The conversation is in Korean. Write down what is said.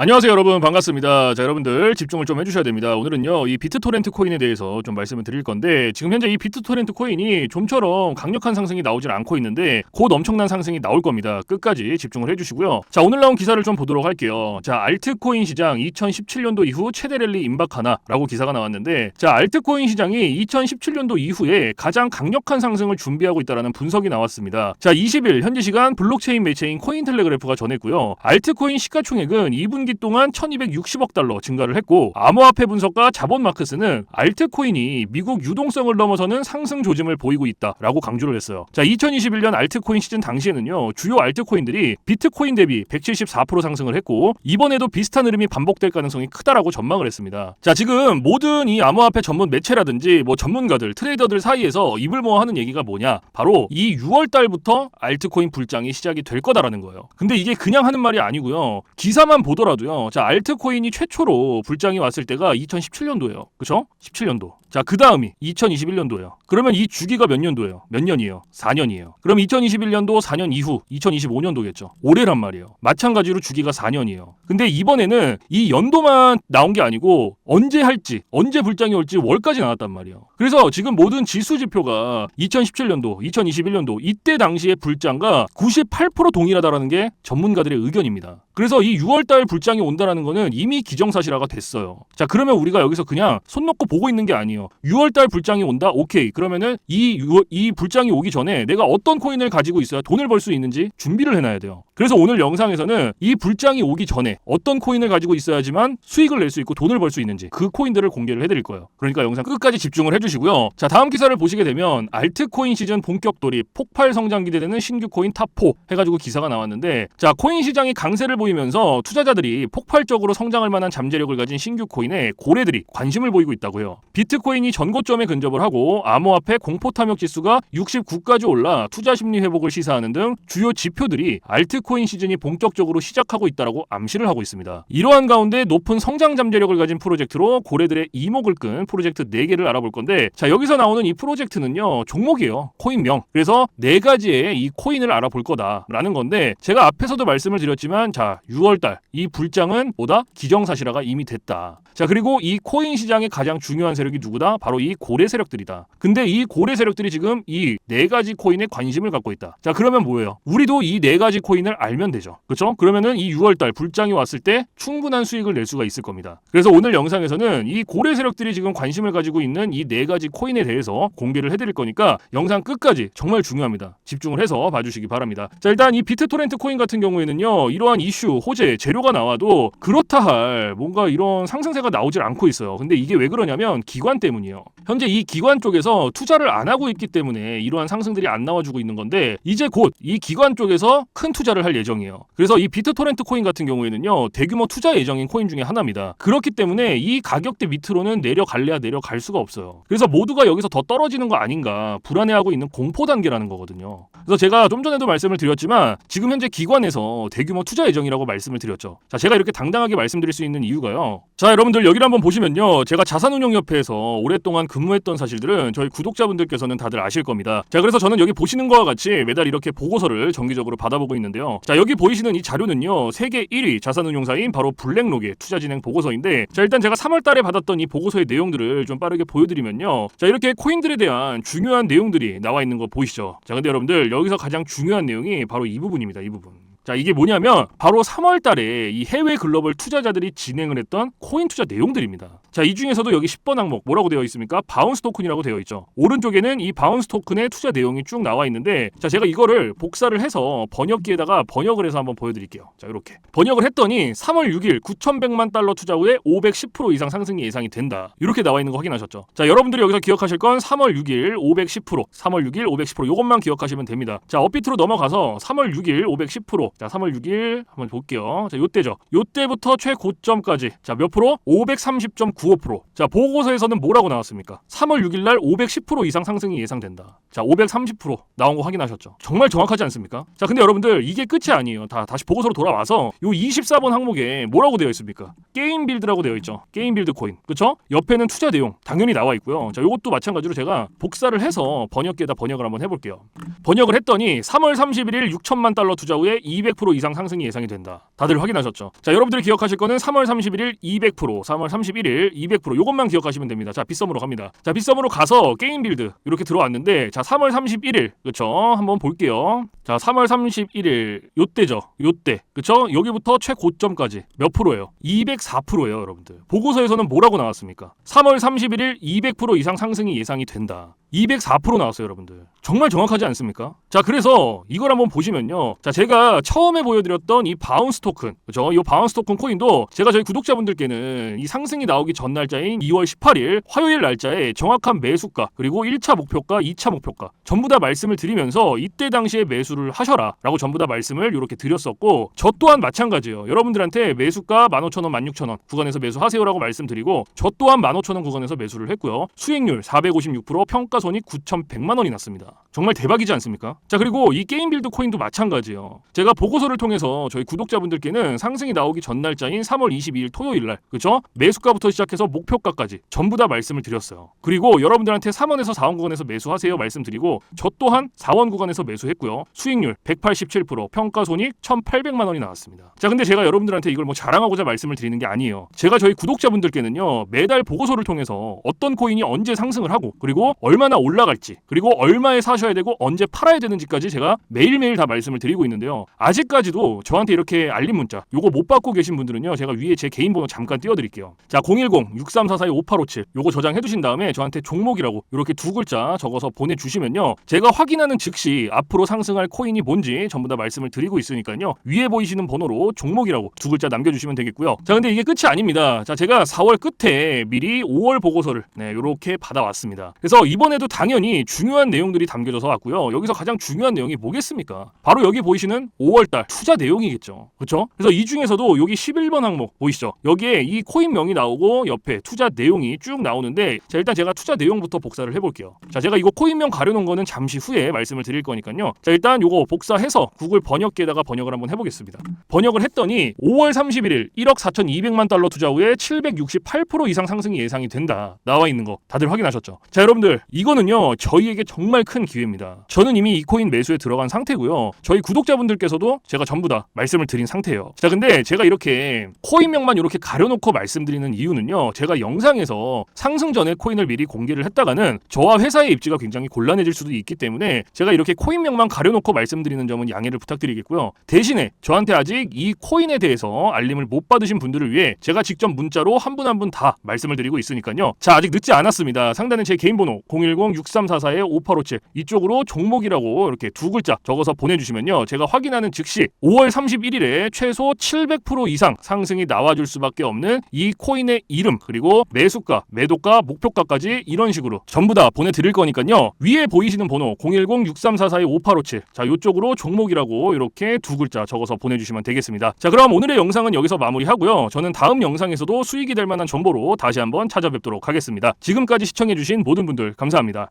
안녕하세요 여러분 반갑습니다. 자 여러분들 집중을 좀 해주셔야 됩니다. 오늘은요 이 비트토렌트 코인에 대해서 좀 말씀을 드릴 건데 지금 현재 이 비트토렌트 코인이 좀처럼 강력한 상승이 나오질 않고 있는데 곧 엄청난 상승이 나올 겁니다. 끝까지 집중을 해주시고요. 자 오늘 나온 기사를 좀 보도록 할게요. 자 알트코인 시장 2017년도 이후 최대 랠리 임박하나 라고 기사가 나왔는데 자 알트코인 시장이 2017년도 이후에 가장 강력한 상승을 준비하고 있다라는 분석이 나왔습니다. 자 20일 현지 시간 블록체인 매체인 코인텔레그래프가 전했고요. 알트코인 시가총액은 2분 기 동안 1260억 달러 증가를 했고 암호화폐 분석가 자본 마크스는 알트코인이 미국 유동성을 넘어서는 상승 조짐을 보이고 있다라고 강조를 했어요. 자 2021년 알트코인 시즌 당시에는요 주요 알트코인들이 비트코인 대비 174% 상승을 했고 이번에도 비슷한 흐름이 반복될 가능성이 크다라고 전망을 했습니다. 자 지금 모든 이 암호화폐 전문 매체라든지 뭐 전문가들 트레이더들 사이에서 입을 모아 하는 얘기가 뭐냐 바로 이 6월 달부터 알트코인 불장이 시작이 될 거다라는 거예요. 근데 이게 그냥 하는 말이 아니고요. 기사만 보더라도 요. 자 알트코인이 최초로 불장이 왔을 때가 2017년도예요. 그쵸? 17년도. 자, 그 다음이 2021년도예요. 그러면 이 주기가 몇 년도예요? 몇 년이에요? 4년이에요. 그럼 2021년도 4년 이후 2025년도겠죠. 올해란 말이에요. 마찬가지로 주기가 4년이에요. 근데 이번에는 이 연도만 나온 게 아니고 언제 할지, 언제 불장이 올지 월까지 나왔단 말이에요. 그래서 지금 모든 지수 지표가 2017년도, 2021년도 이때 당시의 불장과 98% 동일하다라는 게 전문가들의 의견입니다. 그래서 이 6월달 불장이 온다라는 거는 이미 기정사실화가 됐어요. 자, 그러면 우리가 여기서 그냥 손 놓고 보고 있는 게 아니에요. 6월달 불장이 온다? 오케이. 그러면은 이, 유- 이 불장이 오기 전에 내가 어떤 코인을 가지고 있어야 돈을 벌 수 있는지 준비를 해놔야 돼요. 그래서 오늘 영상에서는 이 불장이 오기 전에 어떤 코인을 가지고 있어야지만 수익을 낼 수 있고 돈을 벌 수 있는지 그 코인들을 공개를 해드릴 거예요. 그러니까 영상 끝까지 집중을 해주시고요. 자, 다음 기사를 보시게 되면 알트코인 시즌 본격 돌입, 폭발 성장 기대되는 신규 코인 탑4 해가지고 기사가 나왔는데 자, 코인 시장이 강세를 보이면서 투자자들이 폭발적으로 성장할 만한 잠재력을 가진 신규 코인에 고래들이 관심을 보이고 있다고요. 비트코인이 전고점에 근접을 하고 암호화폐 공포 탐욕 지수가 69까지 올라 투자 심리 회복을 시사하는 등 주요 지표들이 알트 코인 시즌이 본격적으로 시작하고 있다라고 암시를 하고 있습니다. 이러한 가운데 높은 성장 잠재력을 가진 프로젝트로 고래들의 이목을 끈 프로젝트 4개를 알아볼 건데 자 여기서 나오는 이 프로젝트는요 종목이에요. 코인명. 그래서 네 가지의 이 코인을 알아볼 거다라는 건데 제가 앞에서도 말씀을 드렸지만 자 6월달 이 불장은 뭐다 기정사실화가 이미 됐다. 자 그리고 이 코인 시장의 가장 중요한 세력이 누구다? 바로 이 고래 세력들이다. 근데 이 고래 세력들이 지금 이 네 가지 코인에 관심을 갖고 있다. 자 그러면 뭐예요? 우리도 이 네 가지 코인을 알면 되죠. 그렇죠? 그러면은 이 6월달 불장이 왔을 때 충분한 수익을 낼 수가 있을 겁니다. 그래서 오늘 영상에서는 이 고래 세력들이 지금 관심을 가지고 있는 이 네 가지 코인에 대해서 공개를 해드릴 거니까 영상 끝까지 정말 중요합니다. 집중을 해서 봐주시기 바랍니다. 자 일단 이 비트토렌트 코인 같은 경우에는요 이러한 이슈 호재 재료가 나와도 그렇다 할 뭔가 이런 상승세가 나오질 않고 있어요. 근데 이게 왜 그러냐면 기관 때문이에요. 현재 이 기관 쪽에서 투자를 안 하고 있기 때문에 이러한 상승들이 안 나와주고 있는 건데 이제 곧 이 기관 쪽에서 큰 투자를 할 예정이에요. 그래서 이 비트토렌트 코인 같은 경우에는요 대규모 투자 예정인 코인 중에 하나입니다. 그렇기 때문에 이 가격대 밑으로는 내려갈래야 내려갈 수가 없어요. 그래서 모두가 여기서 더 떨어지는 거 아닌가 불안해하고 있는 공포 단계라는 거거든요. 그래서 제가 좀 전에도 말씀을 드렸지만 지금 현재 기관에서 대규모 투자 예정이라고 말씀을 드렸죠. 자 제가 이렇게 당당하게 말씀드릴 수 있는 이유가요. 자 여러분들 여기를 한번 보시면요 제가 자산운용협회에서 오랫동안 근무했던 사실들은 저희 구독자분들께서는 다들 아실 겁니다. 자 그래서 저는 여기 보시는 거와 같이 매달 이렇게 보고서를 정기적으로 받아보고 있는데 요. 자 여기 보이시는 이 자료는요 세계 1위 자산운용사인 바로 블랙록의 투자 진행 보고서인데 자 일단 제가 3월 달에 받았던 이 보고서의 내용들을 좀 빠르게 보여드리면요. 자 이렇게 코인들에 대한 중요한 내용들이 나와 있는 거 보이시죠? 자 근데 여러분들 여기서 가장 중요한 내용이 바로 이 부분입니다. 이 부분. 자 이게 뭐냐면 바로 3월 달에 이 해외 글로벌 투자자들이 진행을 했던 코인 투자 내용들입니다. 자 이 중에서도 여기 10번 항목 뭐라고 되어 있습니까? 바운스 토큰이라고 되어 있죠. 오른쪽에는 이 바운스 토큰의 투자 내용이 쭉 나와 있는데 자 제가 이거를 복사를 해서 번역기에다가 번역을 해서 한번 보여 드릴게요. 자 이렇게 번역을 했더니 3월 6일 9,100만 달러 투자 후에 510% 이상 상승이 예상이 된다. 이렇게 나와 있는 거 확인하셨죠? 자 여러분들이 여기서 기억하실 건 3월 6일 510% 3월 6일 510% 요것만 기억하시면 됩니다. 자 업비트로 넘어가서 3월 6일 510% 자, 3월 6일 한번 볼게요. 자, 요때죠. 요때부터 최고점까지. 자, 몇 프로? 530.95%. 자, 보고서에서는 뭐라고 나왔습니까? 3월 6일 날 510% 이상 상승이 예상된다. 자, 530% 나온 거 확인하셨죠? 정말 정확하지 않습니까? 자, 근데 여러분들 이게 끝이 아니에요. 다 다시 보고서로 돌아와서 요 24번 항목에 뭐라고 되어 있습니까? 게임 빌드라고 되어 있죠. 게임 빌드 코인. 그쵸? 옆에는 투자 내용 당연히 나와 있고요. 자, 요것도 마찬가지로 제가 복사를 해서 번역기에다 번역을 한번 해 볼게요. 번역을 했더니 3월 31일 6천만 달러 투자 후에 200 200% 이상 상승이 예상이 된다. 다들 확인하셨죠? 자, 여러분들이 기억하실 거는 3월 31일 200%, 3월 31일 200% 요것만 기억하시면 됩니다. 자, 빗썸으로 갑니다. 자, 빗썸으로 가서 게임 빌드 이렇게 들어왔는데 자, 3월 31일 그쵸? 한번 볼게요. 자, 3월 31일 요때죠. 요때. 그쵸? 여기부터 최고점까지 몇 프로예요? 204%예요, 여러분들. 보고서에서는 뭐라고 나왔습니까? 3월 31일 200% 이상 상승이 예상이 된다. 204% 나왔어요, 여러분들. 정말 정확하지 않습니까? 자, 그래서 이걸 한번 보시면요. 자, 제가 처음에 보여드렸던 이 바운스 토큰, 그죠? 이 바운스 토큰 코인도 제가 저희 구독자분들께는 이 상승이 나오기 전 날짜인 2월 18일 화요일 날짜에 정확한 매수가, 그리고 1차 목표가, 2차 목표가 전부 다 말씀을 드리면서 이때 당시에 매수를 하셔라 라고 전부 다 말씀을 이렇게 드렸었고 저 또한 마찬가지예요. 여러분들한테 매수가 15,000원, 16,000원 구간에서 매수하세요라고 말씀드리고 저 또한 15,000원 구간에서 매수를 했고요. 수익률 456%, 평가 손익 9,100만 원이 났습니다. 정말 대박이지 않습니까? 자 그리고 이 게임 빌드 코인도 마찬가지예요. 제가 보고서를 통해서 저희 구독자분들께는 상승이 나오기 전 날짜인 3월 22일 토요일 날 그죠? 매수가부터 시작 해서 목표가까지 전부 다 말씀을 드렸어요. 그리고 여러분들한테 3원에서 4원 구간에서 매수하세요 말씀드리고 저 또한 4원 구간에서 매수했고요. 수익률 187%, 평가 손익 1,800만 원이 나왔습니다. 자 근데 제가 여러분들한테 이걸 뭐 자랑하고자 말씀을 드리는 게 아니에요. 제가 저희 구독자분들께는요 매달 보고서를 통해서 어떤 코인이 언제 상승을 하고 그리고 얼마나 올라갈지 그리고 얼마에 사셔야 되고 언제 팔아야 되는지까지 제가 매일매일 다 말씀을 드리고 있는데요. 아직까지도 저한테 이렇게 알림 문자 요거 못 받고 계신 분들은요. 제가 위에 제 개인 번호 잠깐 띄워드릴게요. 자010-6344-5857 요거 저장해 두신 다음에 저한테 종목이라고 이렇게 두 글자 적어서 보내주시면요. 제가 확인하는 즉시 앞으로 상승할 코인이 뭔지 전부 다 말씀을 드리고 있으니까요. 위에 보이시는 번호로 종목이라고 두 글자 남겨주시면 되겠고요. 자 근데 이게 끝이 아닙니다. 자 제가 4월 끝에 미리 5월 보고서를 네 요렇게 받아왔습니다. 그래서 이번에도 당연히 중요한 내용들이 담겨져서 왔고요. 여기서 가장 중요한 내용이 뭐겠습니까? 바로 여기 보이시는 5월달 투자 내용이겠죠. 그렇죠? 그래서 이 중에서도 여기 11번 항목 보이시죠? 여기에 이 코인 명이 나오고 옆에 투자 내용이 쭉 나오는데 자 일단 제가 투자 내용부터 복사를 해볼게요. 자 제가 이거 코인명 가려놓은 거는 잠시 후에 말씀을 드릴 거니까요. 자 일단 요거 복사해서 구글 번역기에다가 번역을 한번 해보겠습니다. 번역을 했더니 5월 31일 1억 4,200만 달러 투자 후에 768% 이상 상승이 예상이 된다. 나와 있는 거 다들 확인하셨죠? 자 여러분들 이거는요 저희에게 정말 큰 기회입니다. 저는 이미 이 코인 매수에 들어간 상태고요. 저희 구독자분들께서도 제가 전부 다 말씀을 드린 상태예요. 자 근데 제가 이렇게 코인명만 이렇게 가려놓고 말씀드리는 이유는요. 제가 영상에서 상승 전에 코인을 미리 공개를 했다가는 저와 회사의 입지가 굉장히 곤란해질 수도 있기 때문에 제가 이렇게 코인명만 가려놓고 말씀드리는 점은 양해를 부탁드리겠고요. 대신에 저한테 아직 이 코인에 대해서 알림을 못 받으신 분들을 위해 제가 직접 문자로 한 분 한 분 다 말씀을 드리고 있으니까요. 자 아직 늦지 않았습니다. 상단에 제 개인 번호 010-6344-5857 이쪽으로 종목이라고 이렇게 두 글자 적어서 보내주시면요. 제가 확인하는 즉시 5월 31일에 최소 700% 이상 상승이 나와줄 수밖에 없는 이 코인의 이름 그리고 매수가, 매도가, 목표가까지 이런 식으로 전부 다 보내드릴 거니까요. 위에 보이시는 번호 010-6344-5857 자 이쪽으로 종목이라고 이렇게 두 글자 적어서 보내주시면 되겠습니다. 자 그럼 오늘의 영상은 여기서 마무리하고요. 저는 다음 영상에서도 수익이 될 만한 정보로 다시 한번 찾아뵙도록 하겠습니다. 지금까지 시청해주신 모든 분들 감사합니다.